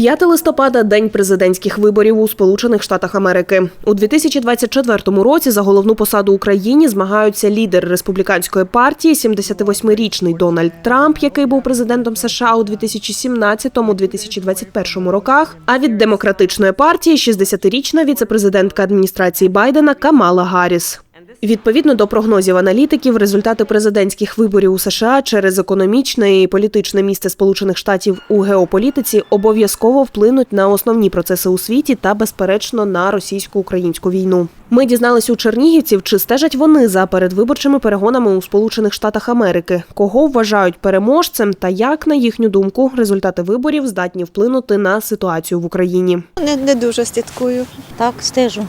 5 листопада день президентських виборів у Сполучених Штатах Америки. У 2024 році за головну посаду Україні змагаються лідер республіканської партії, 78-річний Дональд Трамп, який був президентом США у 2017-2021 роках. А від демократичної партії 60-річна віцепрезидентка адміністрації Байдена Камала Гарріс. Відповідно до прогнозів аналітиків, результати президентських виборів у США через економічне і політичне місце Сполучених Штатів у геополітиці обов'язково вплинуть на основні процеси у світі та, безперечно, на російсько-українську війну. Ми дізналися у чернігівців, чи стежать вони за передвиборчими перегонами у Сполучених Штатах Америки, кого вважають переможцем, та як, на їхню думку, результати виборів здатні вплинути на ситуацію в Україні. Не, не дуже слідкую. Так, стежу.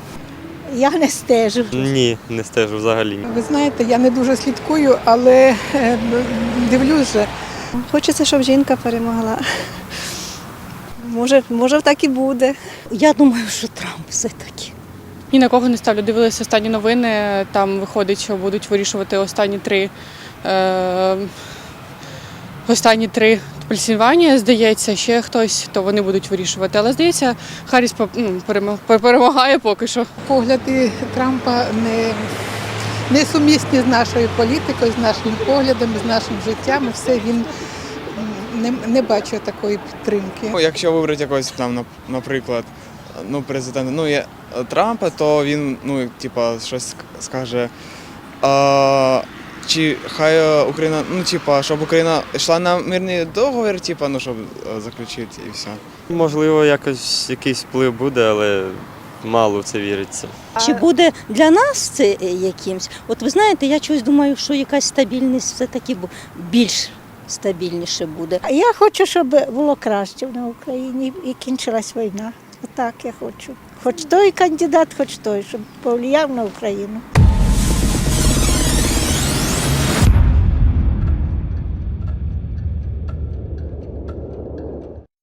Я не стежу. Ні, не стежу взагалі. Ви знаєте, я не дуже слідкую, але е, дивлюсь же. Хочеться, щоб жінка перемогла. Може, може, так і буде. Я думаю, що Трамп все-таки. Ні на кого не ставлю. Дивилися останні новини. Там виходить, що будуть вирішувати останні три. Е, останні три Пенсільванія, здається, ще хтось, то вони будуть вирішувати. Але здається, Харріс ну, перемагає поки що. Погляди Трампа не, не сумісні з нашою політикою, з нашими поглядами, з нашим життям. І Все він не, не бачить такої підтримки. Ну, Якщо вибрати якогось там, наприклад, ну, президента, ну, є Трампа, то він, ну, типа, щось скаже. А, чи хай е, Україна, ну, типа, щоб Україна йшла на мирний договір, типа, ну, щоб е, заключити і все. Можливо, якось якийсь вплив буде, але мало в це віриться. Чи буде для нас це е, якимсь? От ви знаєте, я чогось думаю, що якась стабільність все-таки більш стабільніше буде. Я хочу, щоб було краще на Україні і кінчилась війна. Отак я хочу. Хоч той кандидат, хоч той, щоб повлияв на Україну.